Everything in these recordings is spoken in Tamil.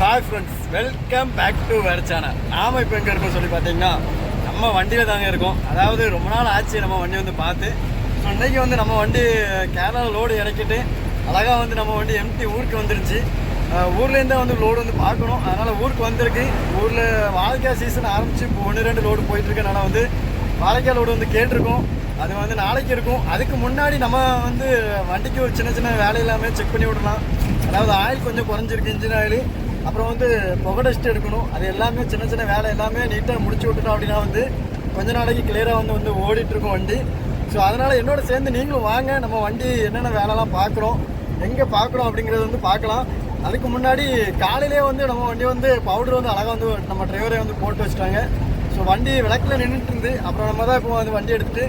Hi friends welcome back to where channel நாம் இப்போ எங்கே இருக்கோம் சொல்லி பார்த்தீங்கன்னா நம்ம வண்டியில் தாங்க இருக்கோம். அதாவது ரொம்ப நாள் ஆச்சு நம்ம வண்டி வந்து பார்த்து. ஸோ இன்றைக்கி வந்து நம்ம வண்டி கேரளாவில் லோடு இறக்கிட்டு அழகாக வந்து நம்ம வண்டி எம்டி ஊருக்கு வந்துருச்சு. ஊர்லேருந்து ஊர்லேருந்தே வந்து லோடு வந்து பார்க்கணும். அதனால் ஊருக்கு வந்திருக்கு. ஊரில் வாழைக்காய் சீசன் ஆரம்பித்து இப்போ ஒன்று ரெண்டு லோடு போயிட்டுருக்கனால வந்து வாழைக்காய் லோடு வந்து கேட்டிருக்கோம். அது வந்து நாளைக்கு இருக்கும் அதுக்கு முன்னாடி நம்ம வந்து வண்டிக்கு ஒரு சின்ன சின்ன வேலை எல்லாமே செக் பண்ணி விடலாம். அதாவது ஆயில் கொஞ்சம் குறைஞ்சிருக்கு இன்ஜின் ஆயில் அப்புறம் வந்து புகை டஸ்ட் எடுக்கணும். அது எல்லாமே சின்ன சின்ன வேலை எல்லாமே நீட்டாக முடிச்சு விட்டுட்டோம் அப்படின்னா வந்து கொஞ்ச நாளைக்கு கிளியராக வந்து வந்து ஓடிட்டுருக்கோம் வண்டி. ஸோ அதனால் என்னோட சேர்ந்து நீங்களும் வாங்க. நம்ம வண்டி என்னென்ன வேலைலாம் பார்க்குறோம் எங்கே பார்க்குறோம் அப்படிங்கிறது வந்து பார்க்கலாம். அதுக்கு முன்னாடி காலையிலே வந்து நம்ம வண்டி வந்து பவுடர் வந்து அழகாக வந்து நம்ம டிரைவரே வந்து போட்டு வச்சுட்டாங்க. ஸோ வண்டி விளக்கில் நின்றுட்டு இருந்து அப்புறம் நம்ம தான் இப்போ வந்து வண்டி எடுத்துட்டு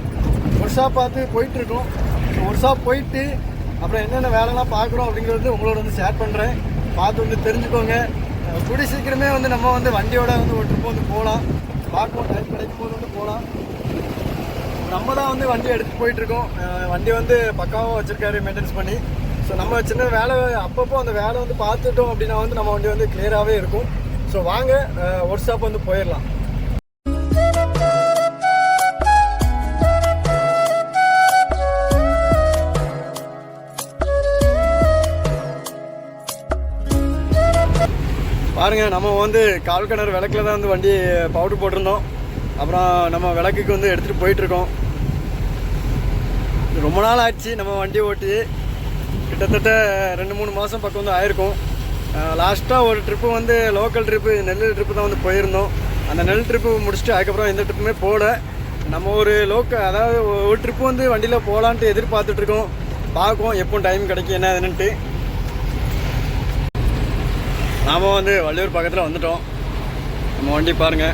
ஒர்க் ஷாப் பார்த்து போயிட்டுருக்கோம். ஒர்க் ஷாப் போயிட்டு அப்புறம் என்னென்ன வேலைலாம் பார்க்குறோம் அப்படிங்கிறது உங்களோட வந்து ஷேர் பண்ணுறேன் பார்த்து வந்து தெரிஞ்சுக்கோங்க. கூடி சீக்கிரமே வந்து நம்ம வந்து வண்டியோட வந்து ஒரு ட்ரிப் வந்து போகலாம். பார்ப்போம் டைம் கிடைக்கும் போது வந்து போகலாம். நம்ம தான் வந்து வண்டி எடுத்து போயிட்டுருக்கோம். வண்டி வந்து பக்காவாக வச்சுருக்காரு மெயின்டைன்ஸ் பண்ணி. ஸோ நம்ம சின்ன வேலை அப்பப்போ அந்த வேலை வந்து பார்த்துட்டோம் அப்படின்னா வந்து நம்ம வண்டி வந்து கிளியராகவே இருக்கும். ஸோ வாங்க ஒர்க் ஷாப் வந்து போயிடலாம். பாருங்க நம்ம வந்து கால் கிணறு விளக்குல தான் வந்து வண்டி பவுடர் போட்டிருந்தோம். அப்புறம் நம்ம விளக்குக்கு வந்து எடுத்துகிட்டு போயிட்டுருக்கோம். ரொம்ப நாள் ஆச்சு நம்ம வண்டி ஓட்டி. கிட்டத்தட்ட ரெண்டு மூணு மாதம் பக்கம் வந்து ஆயிருக்கும். லாஸ்ட்டாக ஒரு ட்ரிப்பு வந்து லோக்கல் ட்ரிப்பு நெல் ட்ரிப்பு தான் வந்து போயிருந்தோம். அந்த நெல் ட்ரிப்பு முடிச்சுட்டு அதுக்கப்புறம் எந்த ட்ரிப்புமே போகல நம்ம ஒரு லோக்க அதாவது ஒரு ட்ரிப்பு வந்து வண்டியில் போகலான்ட்டு எதிர்பார்த்துட்ருக்கோம் பார்க்கும் எப்போ டைம் கிடைக்கும் என்ன என்னன்ட்டு நாம வந்து வள்ளியூர் பக்கத்தில் வந்துட்டோம். நம்ம வண்டி பாருங்க.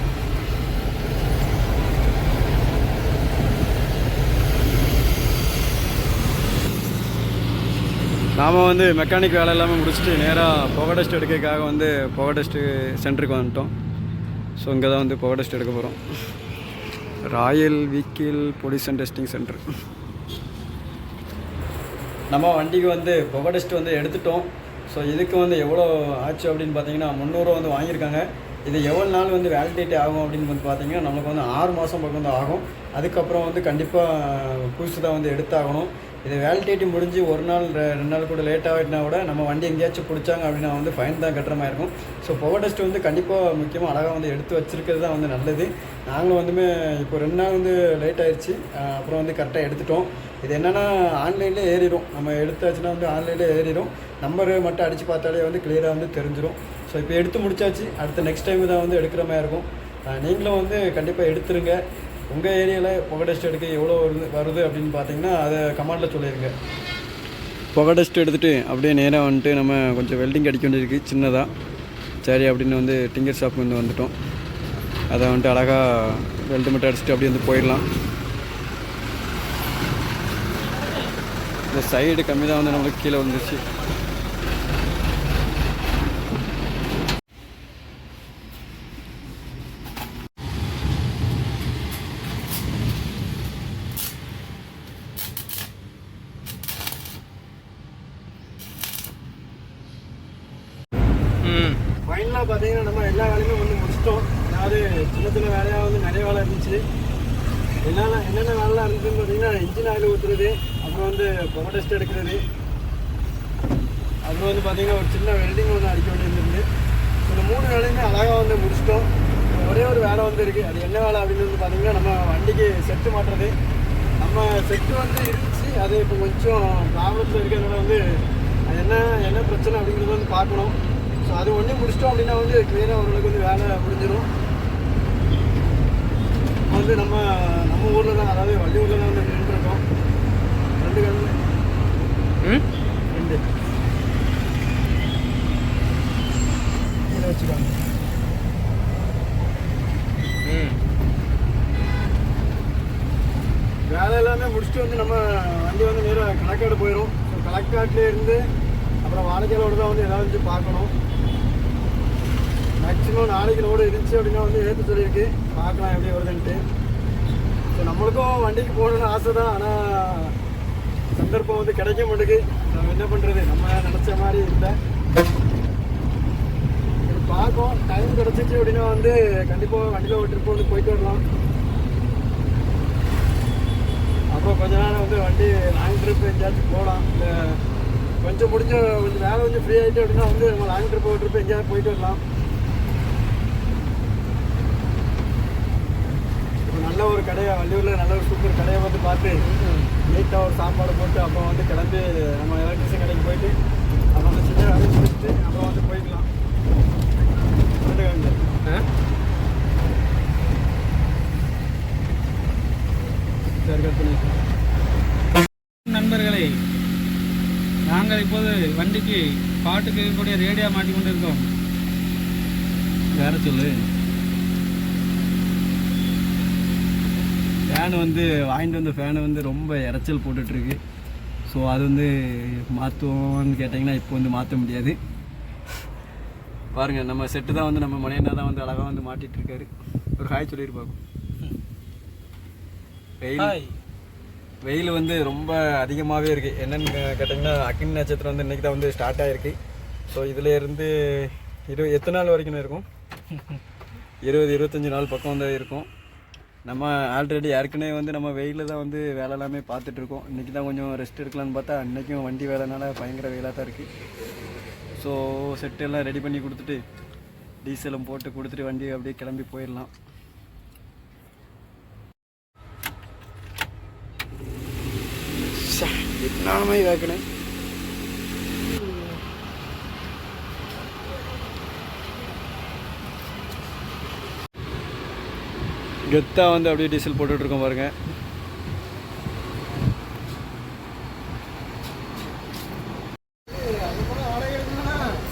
நாம் வந்து மெக்கானிக் வேலை எல்லாமே முடிச்சுட்டு நேராக புகை டஸ்ட் எடுக்கிறதுக்காக வந்து புகை டஸ்ட்டு சென்டருக்கு வந்துட்டோம். ஸோ இங்கே தான் வந்து புகை டஸ்ட் எடுக்க போகிறோம் ராயல் வீக்கில் பொல்யூஷன் டெஸ்டிங் சென்டர் நம்ம வண்டிக்கு வந்து புகை டஸ்ட் வந்து எடுத்துட்டோம். ஸோ இதுக்கு வந்து எவ்வளோ ஆச்சு அப்படின்னு பார்த்தீங்கன்னா முந்நூறுவா வந்து வாங்கியிருக்காங்க. இது எவ்வளோ நாள் வந்து வேலிடேட் ஆகும் அப்படின்னு வந்து பார்த்தீங்கன்னா நமக்கு வந்து ஆறு மாதம் பக்கம் வந்து ஆகும். அதுக்கப்புறம் வந்து கண்டிப்பாக புதுசு தான் வந்து எடுத்தாகணும். இது வேலிடேட்டி முடிஞ்சு ஒரு நாள் ரெண்டு நாள் கூட லேட் ஆகிட்டுனா கூட நம்ம வண்டி எங்கேயாச்சும் பிடிச்சாங்க அப்படின்னா வந்து ஃபைன் தான் கட்டுற மாதிரி இருக்கும். ஸோ பவர் டெஸ்ட் வந்து கண்டிப்பாக முக்கியமாக அழகாக வந்து எடுத்து வச்சிருக்கிறது தான் வந்து நல்லது. நாங்களும் வந்துமே இப்போ ரெண்டு நாள் வந்து லேட் ஆயிடுச்சு அப்புறம் வந்து கரெக்டாக எடுத்துட்டோம். இது என்னென்னா ஆன்லைன்லேயே ஏறிடும் நம்ம எடுத்தாச்சுன்னா வந்து ஆன்லைன்லேயே ஏறிடும் நம்பர் மட்டும் அடித்து பார்த்தாலே வந்து கிளியராக வந்து தெரிஞ்சிடும் ஸோ இப்போ எடுத்து முடிச்சாச்சு. அடுத்த நெக்ஸ்ட் டைம் தான் வந்து எடுக்கிற மாதிரி இருக்கும். நீங்களும் வந்து கண்டிப்பாக எடுத்துருங்க. உங்கள் ஏரியாவில் புகை டஸ்ட் எடுக்க எவ்வளோ வருது வருது அப்படின்னு பார்த்தீங்கன்னா அதை கமாண்டில் சொல்லிடுங்க புகை டஸ்ட் எடுத்துகிட்டு அப்படியே நேராக வந்துட்டு நம்ம கொஞ்சம் வெல்டிங் அடிக்க வேண்டியிருக்கு சின்னதாக சரி அப்படின்னு வந்து டிங்கர் ஷாப் வந்து வந்துட்டோம். அதை வந்துட்டு அழகாக வெல்டு மட்டும் அடிச்சுட்டு அப்படியே வந்து போயிடலாம். இந்த சைடு கம்மி தான் வந்து நம்மளுக்கு கீழே வந்துருச்சு. ஃபைனலாக பார்த்தீங்கன்னா நம்ம எல்லா வேலையுமே வந்து முடிச்சிட்டோம். அதாவது சின்ன சின்ன வேலையாக வந்து நிறைய வேலை இருந்துச்சு. என்னென்ன என்னென்ன வேலைலாம் இருந்துச்சுன்னு பார்த்தீங்கன்னா இன்ஜின் ஆயில் ஊற்றுறது அப்புறம் வந்து புகை டெஸ்ட் எடுக்கிறது. அப்புறம் வந்து பார்த்தீங்கன்னா ஒரு சின்ன வெல்டிங் ஒன்று அடிக்க வேண்டியிருந்தது. இந்த மூணு வேலையுமே அழகாக வந்து முடிச்சிட்டோம். ஒரே ஒரு வேலை வந்து இருக்குது அது என்ன வேலை அப்படின்னு வந்து பார்த்தீங்கன்னா நம்ம வண்டிக்கு செட்டு மாட்டுறது. நம்ம செட்டு வந்து இருந்துச்சு. அது இப்போ கொஞ்சம் ப்ராப்ளத்தில் இருக்கிறதுனால வந்து அது என்ன என்ன பிரச்சனை அப்படிங்கிறத வந்து பார்க்கணும். அது ஒன்றே முடிச்சிட்டோம் அப்படின்னா வந்து கிளியராக ஓரளவுக்கு வந்து வேலை முடிஞ்சிடும் வந்து நம்ம நம்ம ஊரில் தான் அதாவது வள்ளியூரில் தான் வந்து நின்றுருக்கோம். ரெண்டு கண்ணு. ரெண்டு. வச்சுக்காங்க. வேலை எல்லாமே முடிச்சுட்டு வந்து நம்ம வண்டி வந்து நேராக களக்காடு போயிடும் ஸோ களக்காட்டிலே அப்புறம் அப்புறம் வாழைக்காலோடு தான் வந்து எல்லாம் வந்து பார்க்கணும். மேக்ஸிமம் நாளைக்கு லோடு இருந்துச்சு அப்படின்னா வந்து ஏற்று சொல்லியிருக்கு. பார்க்கலாம் எப்படி வருதுன்ட்டு. ஸோ நம்மளுக்கும் வண்டிக்கு போகணுன்னு ஆசை தான். ஆனால் சந்தர்ப்பம் வந்து கிடைக்க மாட்டேங்குது. நம்ம என்ன பண்ணுறது நம்ம நினச்ச மாதிரி இல்லை. லோன் கிடச்சிச்சு அப்படின்னா வந்து கண்டிப்பாக வண்டியில் ஒரு ட்ரிப் வந்து போயிட்டு வரலாம். அப்புறம் கொஞ்ச நேரம் வந்து வண்டி லாங் ட்ரிப் எங்கேயாச்சும் போகலாம். இல்லை கொஞ்சம் முடிஞ்ச கொஞ்சம் வேலை கொஞ்சம் ஃப்ரீ ஆகிட்டு அப்படின்னா வந்து நம்ம லாங் ட்ரிப் ஒரு ட்ரிப் எங்கேயாவது போயிட்டு வரலாம். ஒரு நல்ல ஒரு கடையை வள்ளியூரில் நல்ல ஒரு சூப்பர் கடையை வந்து பார்த்து நீட்டாக ஒரு சாப்பாடு போட்டு அப்புறம் வந்து கிளம்பி நம்ம எலக்ட்ரிஷன் கடைக்கு போயிட்டு அப்புறம் வந்து சின்ன வேலை முடிச்சுட்டு அப்புறம் வந்து போய்க்கலாம் வந்துட்டு சரி கட் பண்ணிக்கலாம் நண்பர்களே நாங்கள் இப்போது வண்டிக்கு பாட்டு கேட்கக்கூடிய ரேடியோ மாட்டிக்கொண்டு இருக்கோம் வேற சொல்லு. ஃபேன் வந்து வாங்கிட்டு வந்த ஃபேனு வந்து ரொம்ப இரைச்சல் போட்டுட்ருக்கு. ஸோ அது வந்து மாற்றுவோம்னு கேட்டிங்கன்னா இப்போ வந்து மாற்ற முடியாது. பாருங்க நம்ம செட்டு தான் வந்து நம்ம மணியண்ணா தான் வந்து அழகாக வந்து மாட்டிட்டு இருக்காரு ஒரு ஹாய் சொல்லியிருப்பாங்க வெயில் வெயில் வந்து ரொம்ப அதிகமாகவே இருக்குது என்னென்னு கேட்டிங்கன்னா அக்னி நட்சத்திரம் வந்து இன்றைக்கி தான் வந்து ஸ்டார்ட் ஆகிருக்கு ஸோ இதில் இருந்து இரு எத்தனை நாள் வரைக்கும் இருக்கும்? இருபது இருபத்தஞ்சி நாள் பக்கம் வந்து இருக்கும். நம்ம ஆல்ரெடி ஏற்கனவே வந்து நம்ம வெயிலில் தான் வந்து வேலை எல்லாமே பார்த்துட்ருக்கோம் இன்றைக்கி தான் கொஞ்சம் ரெஸ்ட் எடுக்கலான்னு பார்த்தா இன்றைக்கும் வண்டி வேலைனால பயங்கர வெயிலாக தான் இருக்குது ஸோ செட்டெல்லாம் ரெடி பண்ணி கொடுத்துட்டு டீசலும் போட்டு கொடுத்துட்டு வண்டி அப்படியே கிளம்பி போயிடலாம். நானுமே வைக்கணும். கெத்தாக வந்து அப்படியே டீசல் போட்டுட்ருக்கோம் பாருங்கள்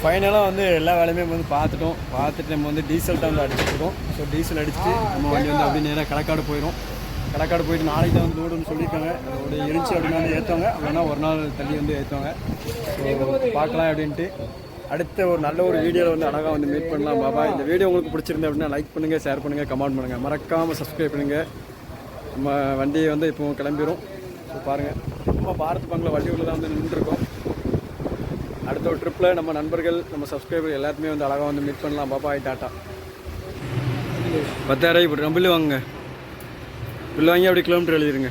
ஃபைனலாக வந்து எல்லா வேலையுமே வந்து பார்த்துட்டோம். பார்த்துட்டு நம்ம வந்து டீசல் தான் வந்து அடிச்சிட்ருக்கோம் ஸோ டீசல் அடிச்சுட்டு நம்ம வண்டி வந்து அப்படியே நேராக கணக்காடு போயிடும் கடற்காடு போயிட்டு நாளைக்கு தான் வந்து லோடுன்னு சொல்லியிருக்காங்க. அதோட இருந்துச்சு அப்படின்னா வந்து ஏற்றுவாங்க அப்படின்னா ஒரு நாள் தள்ளி வந்து ஏற்றுவாங்க ஸோ பார்க்கலாம் அப்படின்ட்டு. அடுத்த ஒரு நல்ல ஒரு வீடியோவில் வந்து அழகாக வந்து மீட் பண்ணலாம் பாபா. இந்த வீடியோ உங்களுக்கு பிடிச்சிருந்தா அப்படின்னா லைக் பண்ணுங்கள் ஷேர் பண்ணுங்கள் கமெண்ட் பண்ணுங்கள் மறக்காமல் சப்ஸ்கிரைப் பண்ணுங்கள் நம்ம வண்டியை வந்து இப்போ கிளம்பிடும் ஸோ பாருங்கள் நம்ம பாரத் பங்கில் வண்டியூரில் தான் வந்து நின்றுருக்கோம். அடுத்த ஒரு ட்ரிப்பில் நம்ம நண்பர்கள் நம்ம சப்ஸ்கிரைபர் எல்லாத்துமே வந்து அழகாக வந்து மீட் பண்ணலாம். பாபாய் டாட்டா. பத்தாயிரம் இப்படி நம்ம பில்லு பிள்ளைங்க அப்படி கிலோமீட்டர் எழுதிருங்க.